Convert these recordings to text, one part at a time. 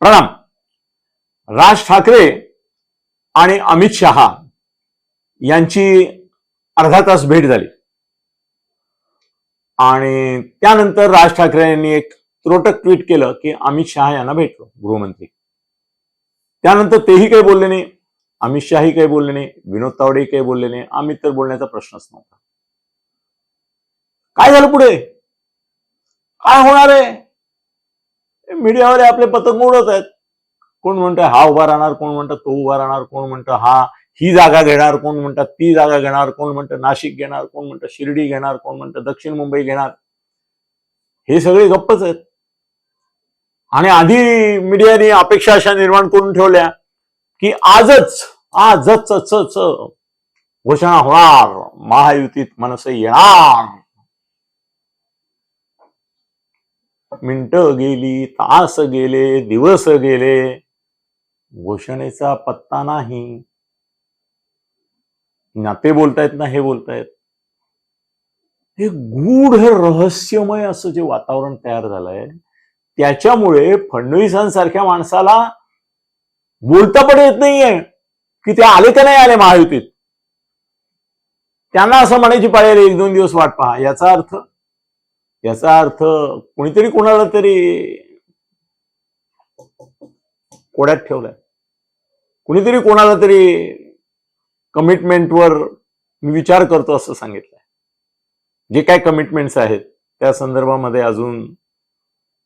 प्रणाम. राज ठाकरे आणि अमित शहा यांची अर्धा तास भेट झाली. आणि त्यानंतर राज ठाकरे यांनी एक त्रोटक ट्विट केलं की अमित शहा यांना भेटलो गृहमंत्री. त्यानंतर तेही काही बोलले नाही. अमित शहाही काही बोलले नाही. विनोद तावडेही काही बोलले नाही. अमित तर बोलण्याचा प्रश्नच नव्हता. काय झालं पुढे? काय होणार आहे? मीडियावाले आपले पतंग उडत आहेत. कोण म्हणतं हा उभा राहणार कोण म्हणतं तो उभा राहणार कोण म्हणतं हा ही जागा घेणार कोण म्हणतात ती जागा घेणार कोण म्हणतं नाशिक घेणार कोण म्हणतं शिर्डी घेणार कोण म्हणतं दक्षिण मुंबई घेणार. हे सगळे गप्पच आहेत. आणि आधी मीडियाने अपेक्षा अशा निर्माण करून ठेवल्या की आजच आजच च- घोषणा होणार. महायुतीत मनसे येणार. मिनटं गेली तास गेले दिवस गेले. घोषणेचा पत्ता नाही. ना ते बोलतायत ना हे बोलतायत. हे गूढ रहस्यमय असं जे वातावरण तयार झालंय त्याच्यामुळे फडणवीसांसारख्या माणसाला बोलता पण येत नाहीये की ते आले का नाही आले महायुतीत? त्यांना असं म्हणायची पाळी एक दोन दिवस वाट पहा. याचा अर्थ याचा अर्थ कोणीतरी कोणाला तरी कोड्यात ठेवलाय. कुणीतरी कोणाला तरी कमिटमेंटवर मी विचार करतो असं सांगितलंय. जे काय कमिटमेंट्स आहेत त्या संदर्भामध्ये अजून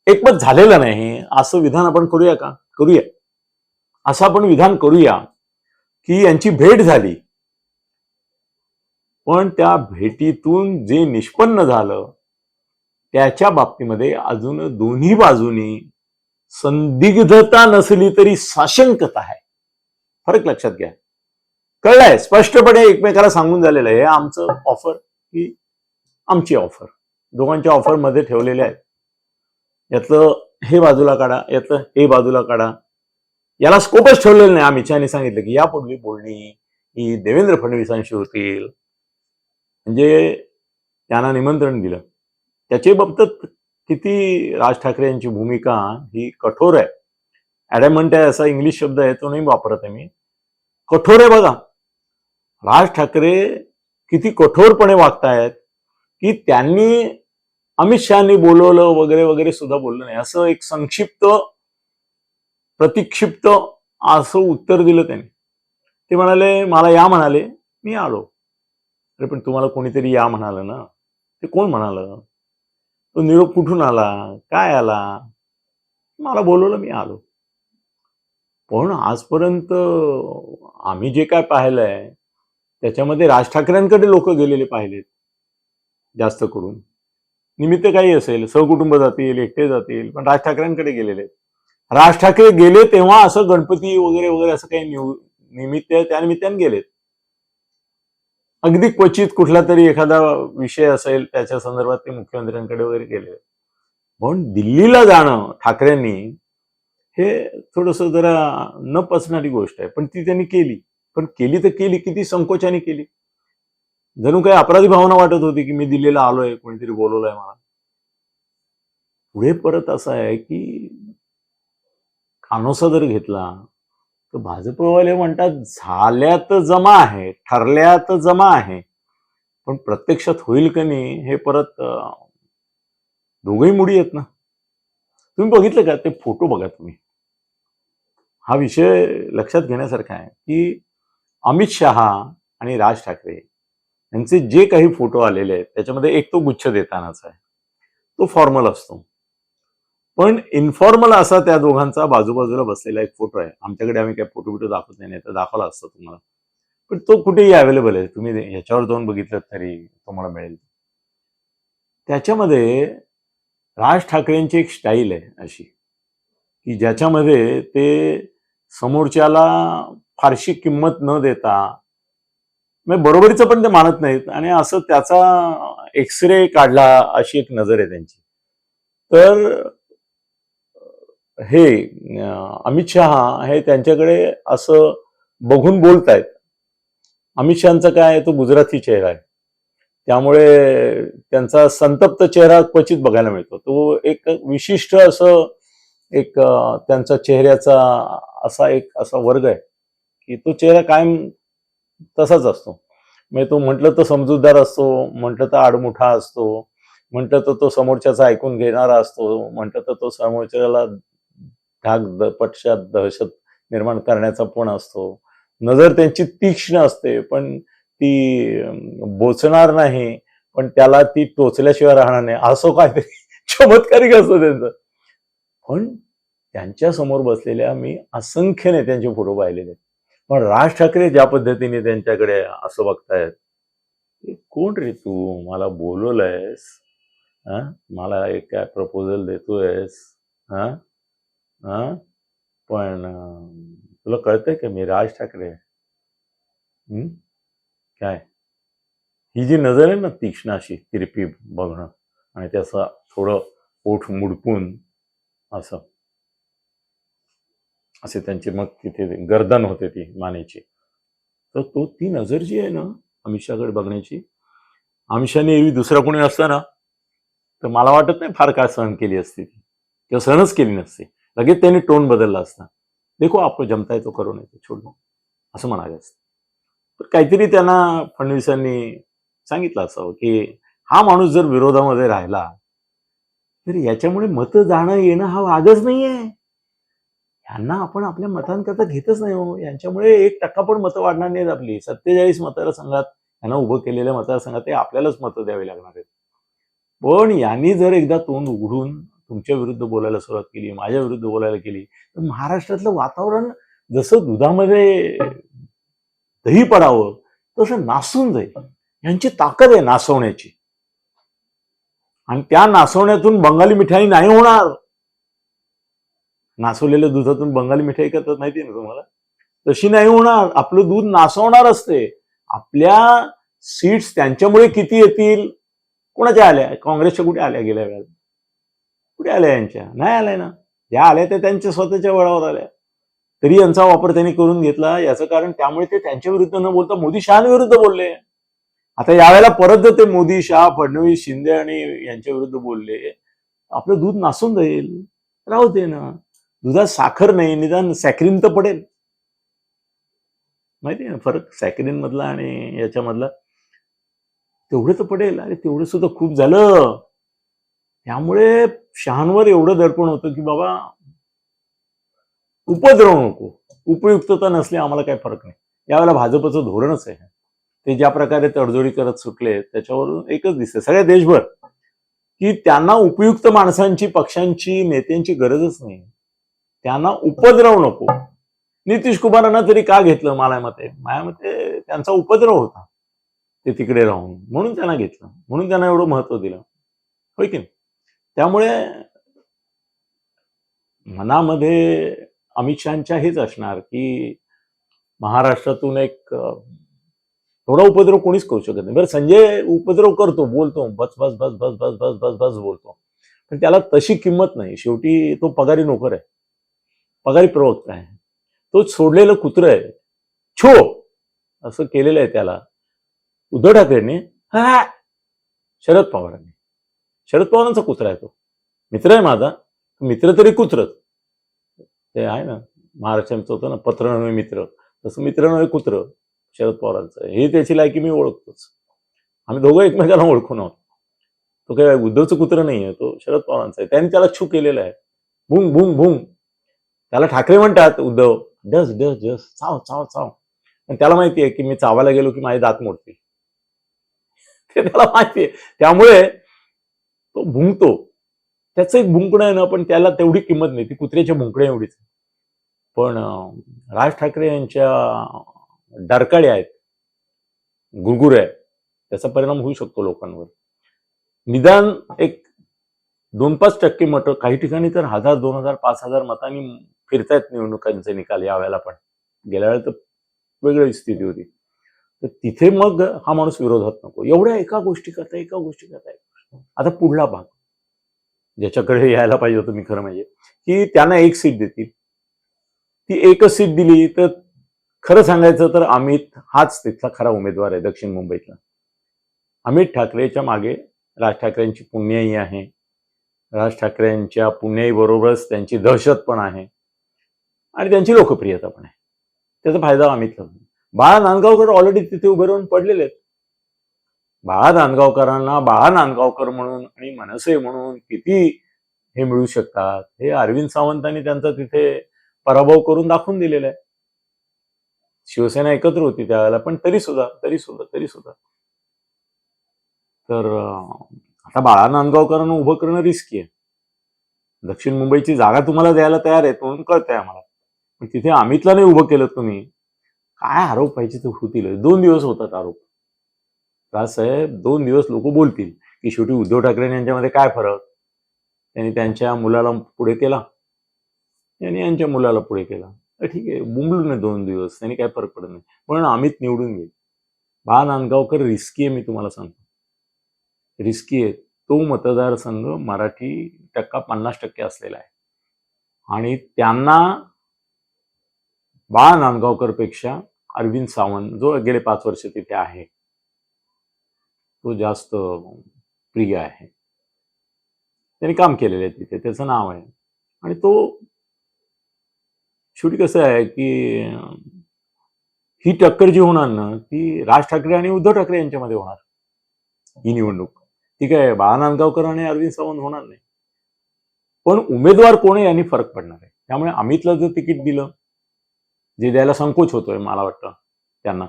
एकमत झालेलं नाही. असं विधान आपण करूया का? करूया. असं आपण विधान करूया की यांची भेट झाली. पण त्या भेटीतून जे निष्पन्न झालं त्याच्या बाबतीमध्ये अजून दोन्ही बाजूनी संदिग्धता नसली तरी साशंकता आहे. फरक लक्षात घ्या. कळलंय स्पष्टपणे एकमेकाला सांगून झालेलं आहे. हे आमचं ऑफर ही आमची ऑफर दोघांच्या ऑफरमध्ये ठेवलेल्या आहेत. यातलं हे बाजूला काढा यातलं हे बाजूला काढा. याला स्कोपच ठेवलेलं नाही. आम्ही शहानी सांगितलं की यापूर्वी बोलणी ही देवेंद्र फडणवीसांशी होतील. म्हणजे त्यांना निमंत्रण दिलं. त्याच्या बाबतीत किती राज ठाकरे यांची भूमिका ही कठोर आहे. ॲडॅमंट आहे असा इंग्लिश शब्द आहे तो नाही वापरत आहे मी. कठोर आहे बघा. राज ठाकरे किती कठोरपणे वागतायत की त्यांनी अमित शहानी बोलवलं वगैरे वगैरे सुद्धा बोललं नाही. असं एक संक्षिप्त प्रतिक्षिप्त असं उत्तर दिलं त्यांनी. ते म्हणाले मला या म्हणाले मी आलो. अरे पण तुम्हाला कोणीतरी या म्हणालं ना. ते कोण म्हणालं? तो निरोप कुठून आला? काय आला? मला बोलवलं मी आलो. पण आजपर्यंत आम्ही जे काय पाहिलंय त्याच्यामध्ये राज ठाकरेंकडे लोक गेलेले पाहिलेत जास्त करून. निमित्त काही असेल सहकुटुंब जातील एकटे जातील पण राज ठाकरेंकडे गेलेले. राज ठाकरे गेले तेव्हा असं गणपती वगैरे वगैरे असं काही निव- निमित्त त्या निमित्ताने गेलेत. अगदी क्वचित कुठला तरी एखादा विषय असेल त्याच्या संदर्भात ते मुख्यमंत्र्यांकडे वगैरे गेले पण दिल्लीला जाणं ठाकरेंनी हे थोडस जरा न पचणारी गोष्ट आहे. पण ती त्यांनी केली. पण केली तर केली किती संकोचाने केली. जणू काही अपराधी भावना वाटत होती की मी दिल्लीला आलोय कोणीतरी बोलवलंय मला. पुढे परत असं आहे की खानोसा जर घेतला तर भाजपवाले म्हणतात झाल्या तर जमा आहे ठरल्या तर जमा आहे. पण प्रत्यक्षात होईल का नाही हे परत दोघही मुडी आहेत ना. तुम्ही बघितलं का? ते फोटो बघा तुम्ही. हा विषय लक्षात घेण्यासारखा आहे की अमित शहा आणि राज ठाकरे यांचे जे काही फोटो आलेले आहेत त्याच्यामध्ये एक तो गुच्छ देतानाचा आहे. तो फॉर्मल असतो. पण इन्फॉर्मल असा त्या दोघांचा बाजूबाजूला बसलेला एक फोटो आहे. आमच्याकडे आम्ही काय फोटो बिटो दाखवत नाही नाही तर दाखवला असतो तुम्हाला. पण तो कुठेही अवेलेबल आहे. तुम्ही ह्याच्यावर जाऊन बघितलं तरी तुम्हाला मिळेल. त्याच्यामध्ये राज ठाकरेंची एक स्टाईल आहे अशी की ज्याच्यामध्ये ते समोरच्याला फारशी किंमत न देता म्हणजे बरोबरीचं पण ते मानत नाहीत आणि असं त्याचा एक्सरे काढला अशी एक नजर आहे त्यांची. तर हे अमित शहा हे त्यांच्याकडे असं बघून बोलतायत. अमित शहाचा काय तो गुजराती चेहरा आहे. त्यामुळे त्यांचा संतप्त चेहरा क्वचित बघायला मिळतो. तो एक विशिष्ट असं एक त्यांचा चेहऱ्याचा असा एक असा वर्ग आहे की तो चेहरा कायम तसाच असतो. म्हणजे तो म्हटलं तर समजूतदार असतो म्हटलं तर आडमुठा असतो म्हटलं तर तो समोरच्याचा ऐकून घेणारा असतो म्हटलं तर तो समोरच्याला धाक द- पश्चात दहशत निर्माण करण्याचा पण असतो. नजर त्यांची तीक्ष्ण असते पण ती बोचणार नाही पण त्याला ती टोचल्याशिवाय राहणार नाही. असं काहीतरी चमत्कारिक असतं त्यांचं. पण त्यांच्यासमोर बसलेल्या मी असंख्य नेत्यांचे फोटो पाहिलेले. पण राज ठाकरे ज्या पद्धतीने त्यांच्याकडे असं बघतायत कोण रे तू? मला बोलवलंयस हा मला एक काय प्रपोजल देतोयस हा हा? पण तुला कळतंय का मी राज ठाकरे काय? ही जी नजर आहे ना तीक्ष्ण अशी तिरपी बघणं आणि त्याचं थोडं ओठ मुडपून असं. असे त्यांचे मग तिथे गर्दन होते ती मानेची. तर तो ती नजर जी आहे ना अमिषाकडे बघण्याची अमिषाने एवी दुसरा कोणी असता ना तर मला वाटत नाही फार काय सहन केली असती ती. किंवा सहनच केली नसती. लगेच त्यांनी टोन बदलला असता. देखो आपण जमता येतो करू नये छोड असं म्हणाले असतं. तर काहीतरी त्यांना फडणवीसांनी सांगितलं असावं हो, की हा माणूस जर विरोधामध्ये राहिला तर याच्यामुळे मतं जाणं येणं हा वागच नाहीये. यांना आपण आपल्या मतांकरता घेतच नाही हो. यांच्यामुळे एक टक्का पण मतं वाढणार नाहीत आपली. सत्तेचाळीस मतदारसंघात यांना उभं केलेल्या मतदारसंघात ते आपल्यालाच मतं द्यावी लागणार आहेत. पण यांनी जर एकदा तोंड उघडून तुमच्या विरुद्ध बोलायला सुरुवात केली माझ्या विरुद्ध बोलायला केली. तर महाराष्ट्रातलं वातावरण जसं दुधामध्ये दही पडावं तसं नासून जाईल यांची ताकद आहे नासवण्याची. आणि त्या नासवण्यातून बंगाली मिठाई नाही होणार. नासवलेल्या दुधातून बंगाली मिठाई करतात माहिती ना तुम्हाला? तशी नाही होणार. आपलं दूध नासवणार असते. आपल्या सीट्स त्यांच्यामुळे किती येतील? कोणाच्या आल्या? काँग्रेसच्या कुठे आल्या गेल्या वेळेला? कुठे आल्या यांच्या? नाही आल्या ना. ज्या आल्या त्या त्यांच्या स्वतःच्या बळावर आल्या. तरी यांचा वापर त्यांनी करून घेतला. याचं कारण त्यामुळे ते त्यांच्या विरुद्ध न बोलता मोदी शहाविरुद्ध बोलले. आता यावेळेला परत जर ते मोदी शहा फडणवीस शिंदे आणि यांच्या विरुद्ध बोलले आपलं दूध नासून जाईल. राहू दे ना. दुधात साखर नाही निदान सॅक्रिन तर पडेल. माहिती आहे ना फरक? सॅक्रिन मधला आणि याच्यामधला. तेवढं तर पडेल. अरे तेवढं सुद्धा खूप झालं. त्यामुळे शहांवर एवढं दर्पण होतं की बाबा उपद्रव नको. उपयुक्तता नसली आम्हाला काही फरक नाही. यावेळेला भाजपचं धोरणच आहे. ते ज्या प्रकारे तडजोडी करत सुटले त्याच्यावरून एकच दिसते सगळ्या देशभर. की त्यांना उपयुक्त माणसांची पक्षांची नेत्यांची गरजच नाही. त्यांना उपद्रव नको. नितीश कुमारांना तरी का घेतलं मला मते माझ्या मते त्यांचा उपद्रव होता. ते तिकडे राहून. म्हणून त्यांना घेतलं. म्हणून त्यांना एवढं महत्त्व दिलं. होय की नाही? त्यामुळे मनामध्ये अमित शहाच्या हेच असणार की महाराष्ट्रातून एक थोडा उपद्रव कोणीच करू शकत नाही. बरं संजय उपद्रव करतो बोलतो बस बस बस बस बस बस बस बस बोलतो. पण त्याला तशी किंमत नाही. शेवटी तो पगारी नोकर आहे. पगारी प्रवक्ता आहे. तो सोडलेलं कुत्र आहे. छो! असं केलेलं आहे त्याला. उद्धव ठाकरेंनी हा शरद पवारांनी. शरद पवारांचा कुत्रा आहे तो. मित्र आहे माझा. मित्र तरी कुत्रच. ते आहे ना. महाराष्ट्रांचं होतं ना पत्र नव्हे मित्र. तसं मित्र नव्हे कुत्र शरद पवारांचं. हे त्याची लायकी मी ओळखतोच. आम्ही दोघं एकमेकांना ओळखून आहोत तो काय उद्धवचं कुत्र नाही आहे तो शरद पवारांचा आहे. त्यांनी त्याला छू केलेला आहे. भुंग भुंग भुंग. त्याला ठाकरे म्हणतात उद्धव डस डस डस चाव चाव चाव. पण त्याला माहिती आहे की मी चावायला गेलो की माझे दात मोडतील. ते त्याला माहिती आहे. त्यामुळे तो भुंकतो. त्याचं एक भुंकणं आहे ना पण त्याला तेवढी किंमत नाही. ती कुत्र्याच्या भुंकण्या एवढीच पण राज ठाकरे यांच्या डरकाळ्या आहेत गुरगुर आहे त्याचा परिणाम होऊ शकतो लोकांवर. निदान एक दोन पाच टक्के मतं काही ठिकाणी तर हजार दोन हजार पाच हजार मतांनी फिरतायत निवडणुकांचे निकाल यावेळेला पण. गेल्या वेळेला तर वेगळी स्थिती होती. तर तिथे मग हा माणूस विरोधात नको. एवढ्या एका गोष्टी करता एका गोष्टी करता आता पुढला भाग ज्याच्याकडे यायला पाहिजे होतं मी खरं म्हणजे की त्यांना एक सीट देतील. ती एकच सीट दिली तर खरं सांगायचं तर अमित हाच तिथला खरा उमेदवार आहे दक्षिण मुंबईतला. अमित ठाकरेच्या मागे राज ठाकरेंची पुण्याई आहे. राज ठाकरेंच्या पुण्याईबरोबरच त्यांची दहशत पण आहे. आणि त्यांची लोकप्रियता पण आहे. त्याचा फायदा अमितला बाळा नांदगावकर ऑलरेडी तिथे उभे राहून पडलेले आहेत. बाळा नांदगावकरांना बाळा नांदगावकर म्हणून आणि मनसे म्हणून किती हे मिळू शकतात? हे अरविंद सावंतांनी त्यांचा तिथे पराभव करून दाखवून दिलेला आहे. शिवसेना एकत्र होती त्यावेळेला पण तरी सुद्धा तरी सुद्धा तरी सुद्धा. तर आता बाळा नांदगावकरांना उभं करणं रिस्की आहे. दक्षिण मुंबईची जागा तुम्हाला द्यायला तयार आहे म्हणून कळतंय आम्हाला. पण तिथे अमितला नाही उभं केलं तुम्ही. काय आरोप पाहिजे ते होतील दोन दिवस होतात आरोप. राजसाहेब दोन दिवस लोक बोलतील की शेवटी उद्धव ठाकरे यांच्यामध्ये काय फरक? त्यांनी त्यांच्या मुलाला पुढे केला. यांनी यांच्या मुलाला पुढे केला. ठीक आहे बुंबलू नाही दोन दिवस. त्यांनी काय फरक पडत नाही. पण अमित निवडून घेईल बा नांदगावकर रिस्की आहे मी तुम्हाला सांगतो. रिस्की आहे. तो मतदारसंघ मराठी टक्का पन्नास टक्के असलेला आहे. आणि त्यांना बाळा नांदगावकरपेक्षा अरविंद सावंत जो गेले पाच वर्ष तिथे आहे तो जास्त प्रिय आहे. त्यांनी काम केलेलं आहे तिथे त्याचं नाव आहे. आणि तो शेवटी कसं आहे की ही टक्कर जी होणार ना ती राज ठाकरे आणि उद्धव ठाकरे यांच्यामध्ये होणार. ही निवडणूक. ठीक आहे बाळा नांदगावकर आणि अरविंद सावंत होणार नाही. पण उमेदवार कोण आहे यांनी फरक पडणार आहे. त्यामुळे अमितला जर तिकीट दिलं जे द्यायला संकोच होतोय मला वाटतं त्यांना.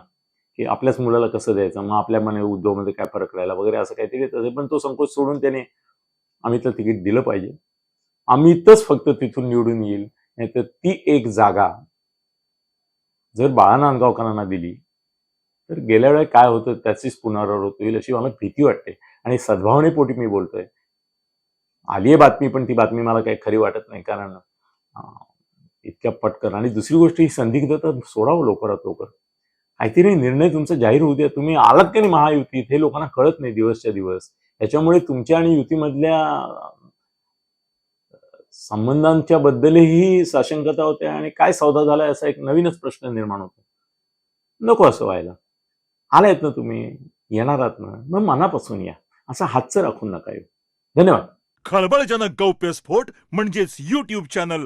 की आपल्याच मुलाला कसं द्यायचं? मग आपल्या मने उद्धवमध्ये काय फरक राहिला? वगैरे असं काहीतरी असेल पण तो संकोच सोडून त्याने अमितला तिकीट दिलं पाहिजे. अमितच फक्त तिथून निवडून येईल. नाहीतर ती एक जागा जर बाळा नांदगावकरांना दिली तर गेल्या वेळेला काय होतं? त्याचीच पुनरावृत्ती होईल अशी मला भीती वाटते. आणि सद्भावनेपोटी मी बोलतोय. आली आहे बातमी पण ती बातमी मला काही खरी वाटत नाही. कारण इतक्या पटकन. आणि दुसरी गोष्ट ही संदिग्धता सोडावं लवकरात लवकर. काहीतरी निर्णय तुमचा जाहीर होऊ द्या. तुम्ही आलात का नाही महायुतीत हे लोकांना कळत नाही दिवसच्या दिवस. त्याच्यामुळे तुमच्या आणि युतीमधल्या संबंधांच्या बद्दलही साशंकता होते आणि काय सौदा झालाय असा एक नवीनच प्रश्न निर्माण होतो. नको असं व्हायला. आलायत ना तुम्ही? येणार आहात ना? मग मनापासून या. असा हातचं राखून नका येऊ. धन्यवाद. खळबळजनक गौप्यस्फोट म्हणजेच युट्यूब चॅनल